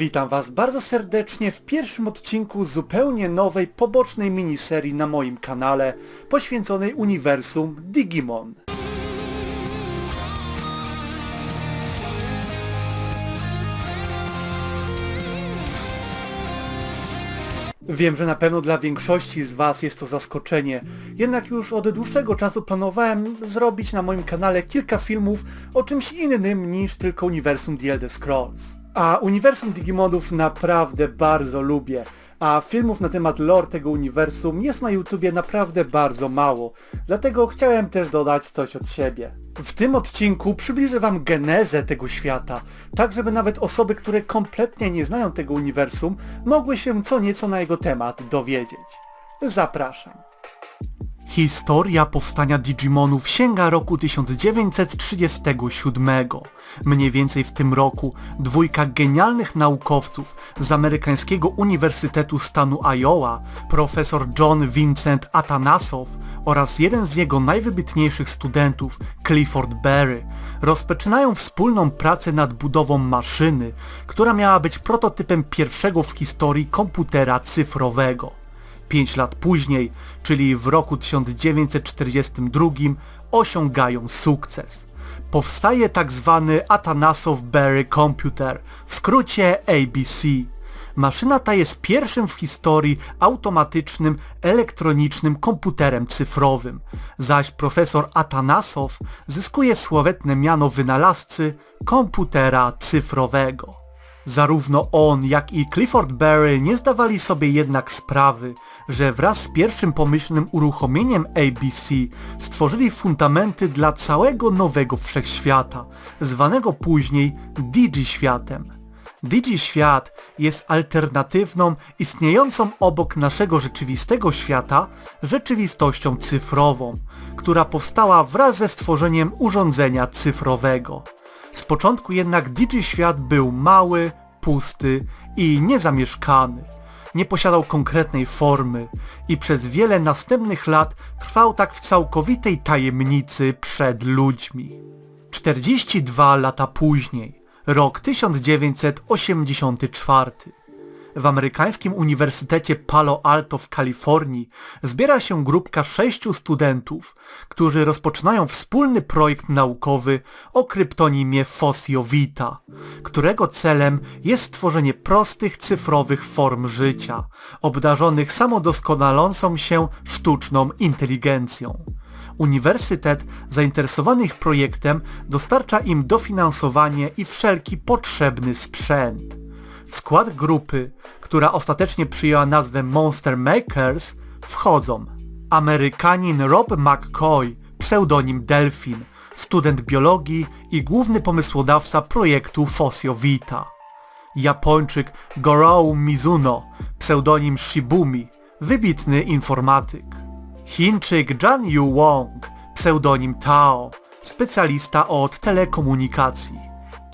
Witam Was bardzo serdecznie w pierwszym odcinku zupełnie nowej, pobocznej miniserii na moim kanale poświęconej uniwersum Digimon. Wiem, że na pewno dla większości z Was jest to zaskoczenie, jednak już od dłuższego czasu planowałem zrobić na moim kanale kilka filmów o czymś innym niż tylko uniwersum The Elder Scrolls. A uniwersum Digimonów naprawdę bardzo lubię, a filmów na temat lore tego uniwersum jest na YouTubie naprawdę bardzo mało, dlatego chciałem też dodać coś od siebie. W tym odcinku przybliżę wam genezę tego świata, tak żeby nawet osoby, które kompletnie nie znają tego uniwersum, mogły się co nieco na jego temat dowiedzieć. Zapraszam. Historia powstania Digimonów sięga roku 1937. Mniej więcej w tym roku dwójka genialnych naukowców z amerykańskiego Uniwersytetu stanu Iowa, profesor John Vincent Atanasoff oraz jeden z jego najwybitniejszych studentów, Clifford Berry, rozpoczynają wspólną pracę nad budową maszyny, która miała być prototypem pierwszego w historii komputera cyfrowego. Pięć lat później, czyli w roku 1942, osiągają sukces. Powstaje tak zwany Atanasoff-Berry Computer, w skrócie ABC. Maszyna ta jest pierwszym w historii automatycznym, elektronicznym komputerem cyfrowym, zaś profesor Atanasoff zyskuje sławetne miano wynalazcy komputera cyfrowego. Zarówno on, jak i Clifford Berry nie zdawali sobie jednak sprawy, że wraz z pierwszym pomyślnym uruchomieniem ABC stworzyli fundamenty dla całego nowego wszechświata, zwanego później Digi-światem. Digi-świat jest alternatywną, istniejącą obok naszego rzeczywistego świata, rzeczywistością cyfrową, która powstała wraz ze stworzeniem urządzenia cyfrowego. Z początku jednak Digi-świat był mały, pusty i niezamieszkany. Nie posiadał konkretnej formy i przez wiele następnych lat trwał tak w całkowitej tajemnicy przed ludźmi. 42 lata później, rok 1984. W amerykańskim Uniwersytecie Palo Alto w Kalifornii zbiera się grupka sześciu studentów, którzy rozpoczynają wspólny projekt naukowy o kryptonimie Fosiowita, którego celem jest stworzenie prostych cyfrowych form życia, obdarzonych samodoskonalącą się sztuczną inteligencją. Uniwersytet zainteresowany ich projektem dostarcza im dofinansowanie i wszelki potrzebny sprzęt. W skład grupy, która ostatecznie przyjęła nazwę Monster Makers, wchodzą Amerykanin Rob McCoy, pseudonim Delfin, student biologii i główny pomysłodawca projektu Fosiowita. Japończyk Gorou Mizuno, pseudonim Shibumi, wybitny informatyk. Chińczyk Zhan Yu Wong, pseudonim Tao, specjalista od telekomunikacji.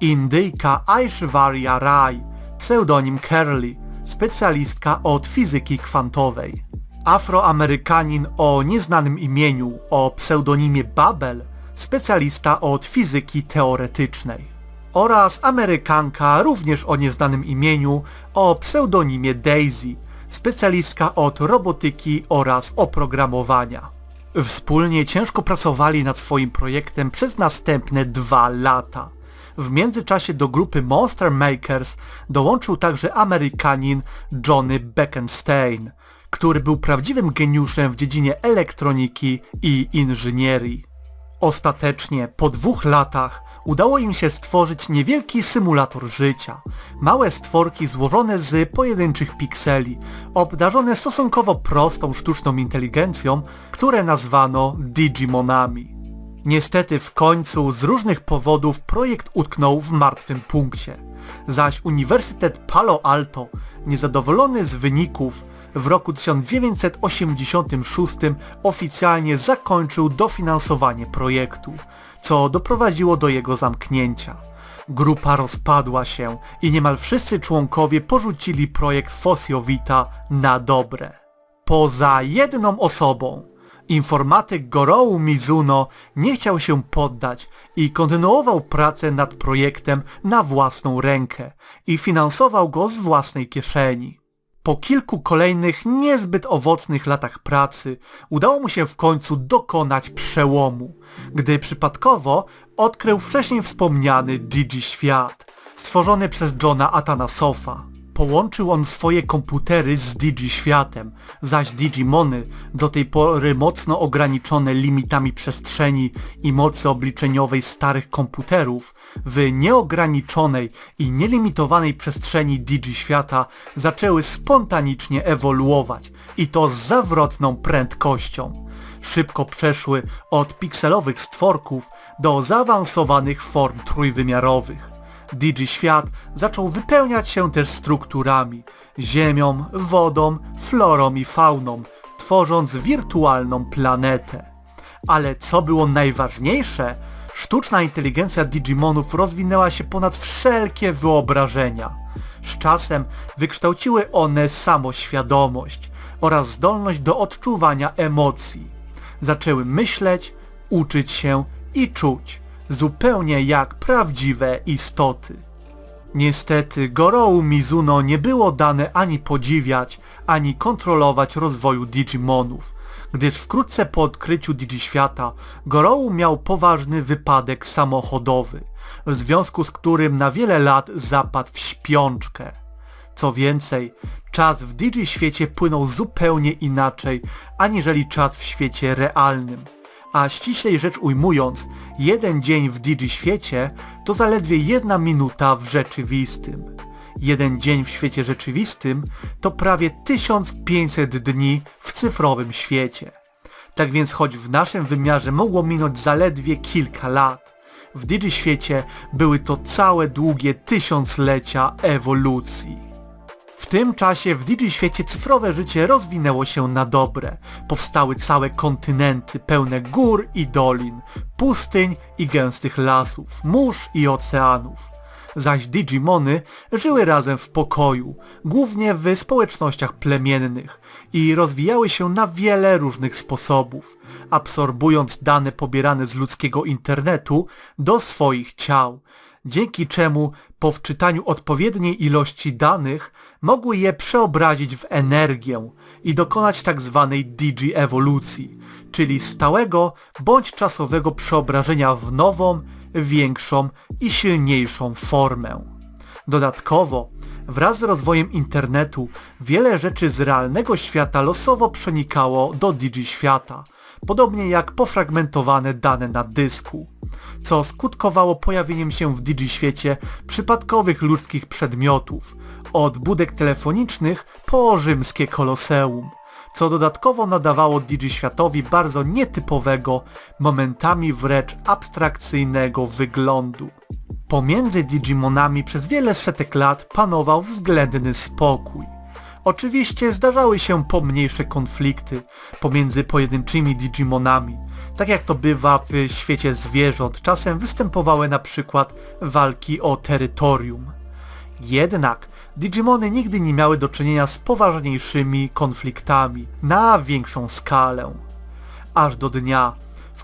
Indyjka Aishwarya Rai, pseudonim Curly, specjalistka od fizyki kwantowej. Afroamerykanin o nieznanym imieniu, o pseudonimie Babel, specjalista od fizyki teoretycznej. Oraz Amerykanka również o nieznanym imieniu, o pseudonimie Daisy, specjalistka od robotyki oraz oprogramowania. Wspólnie ciężko pracowali nad swoim projektem przez następne dwa lata. W międzyczasie do grupy Monster Makers dołączył także Amerykanin Johnny Beckenstein, który był prawdziwym geniuszem w dziedzinie elektroniki i inżynierii. Ostatecznie, po dwóch latach, udało im się stworzyć niewielki symulator życia. Małe stworki złożone z pojedynczych pikseli, obdarzone stosunkowo prostą sztuczną inteligencją, które nazwano Digimonami. Niestety w końcu z różnych powodów projekt utknął w martwym punkcie. Zaś Uniwersytet Palo Alto, niezadowolony z wyników, w roku 1986 oficjalnie zakończył dofinansowanie projektu, co doprowadziło do jego zamknięcia. Grupa rozpadła się i niemal wszyscy członkowie porzucili projekt Fosiowita na dobre. Poza jedną osobą, Informatyk Gorou Mizuno nie chciał się poddać i kontynuował pracę nad projektem na własną rękę i finansował go z własnej kieszeni. Po kilku kolejnych niezbyt owocnych latach pracy udało mu się w końcu dokonać przełomu, gdy przypadkowo odkrył wcześniej wspomniany Digi Świat, stworzony przez Johna Atanasofa. Połączył on swoje komputery z Digi Światem, zaś Digimony, do tej pory mocno ograniczone limitami przestrzeni i mocy obliczeniowej starych komputerów, w nieograniczonej i nielimitowanej przestrzeni Digi Świata zaczęły spontanicznie ewoluować i to z zawrotną prędkością. Szybko przeszły od pikselowych stworków do zaawansowanych form trójwymiarowych. Digi Świat zaczął wypełniać się też strukturami, ziemią, wodą, florą i fauną, tworząc wirtualną planetę. Ale co było najważniejsze, sztuczna inteligencja Digimonów rozwinęła się ponad wszelkie wyobrażenia. Z czasem wykształciły one samoświadomość oraz zdolność do odczuwania emocji. Zaczęły myśleć, uczyć się i czuć zupełnie jak prawdziwe istoty. Niestety Gorou Mizuno nie było dane ani podziwiać, ani kontrolować rozwoju Digimonów, gdyż wkrótce po odkryciu Digiświata Gorou miał poważny wypadek samochodowy, w związku z którym na wiele lat zapadł w śpiączkę. Co więcej, czas w Digi-świecie płynął zupełnie inaczej, aniżeli czas w świecie realnym a ściślej rzecz ujmując, jeden dzień w Digi-świecie to zaledwie jedna minuta w rzeczywistym. Jeden dzień w świecie rzeczywistym to prawie 1500 dni w cyfrowym świecie. Tak więc choć w naszym wymiarze mogło minąć zaledwie kilka lat, w Digi-świecie były to całe długie tysiąclecia ewolucji. W tym czasie w Digi świecie cyfrowe życie rozwinęło się na dobre. Powstały całe kontynenty pełne gór i dolin, pustyń i gęstych lasów, mórz i oceanów. Zaś Digimony żyły razem w pokoju, głównie w społecznościach plemiennych i rozwijały się na wiele różnych sposobów, absorbując dane pobierane z ludzkiego internetu do swoich ciał, dzięki czemu po wczytaniu odpowiedniej ilości danych mogły je przeobrazić w energię i dokonać tzw. Tak digi-ewolucji, czyli stałego bądź czasowego przeobrażenia w nową, większą i silniejszą formę. Dodatkowo, wraz z rozwojem internetu, wiele rzeczy z realnego świata losowo przenikało do digi-świata, podobnie jak pofragmentowane dane na dysku co skutkowało pojawieniem się w Digi-świecie przypadkowych ludzkich przedmiotów, od budek telefonicznych po rzymskie koloseum, co dodatkowo nadawało Digi-światowi bardzo nietypowego, momentami wręcz abstrakcyjnego wyglądu. Pomiędzy Digimonami przez wiele setek lat panował względny spokój. Oczywiście zdarzały się pomniejsze konflikty pomiędzy pojedynczymi Digimonami, tak jak to bywa w świecie zwierząt, czasem występowały na przykład walki o terytorium. Jednak Digimony nigdy nie miały do czynienia z poważniejszymi konfliktami na większą skalę. Aż do dnia,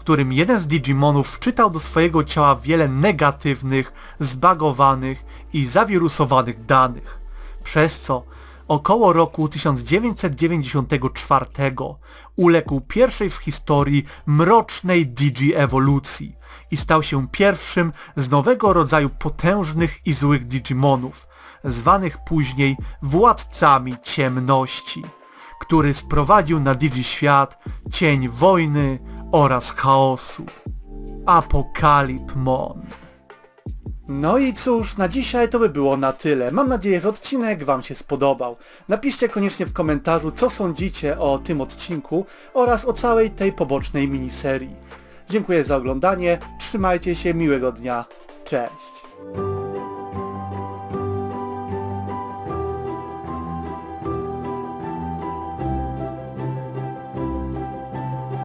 którym jeden z Digimonów wczytał do swojego ciała wiele negatywnych, zbagowanych i zawirusowanych danych, przez co około roku 1994 uległ pierwszej w historii mrocznej digi-ewolucji i stał się pierwszym z nowego rodzaju potężnych i złych Digimonów, zwanych później władcami ciemności, który sprowadził na Digi-świat cień wojny oraz chaosu. Apokalipmon. No i cóż, na dzisiaj to by było na tyle. Mam nadzieję, że odcinek Wam się spodobał. Napiszcie koniecznie w komentarzu, co sądzicie o tym odcinku oraz o całej tej pobocznej miniserii. Dziękuję za oglądanie, trzymajcie się, miłego dnia, cześć!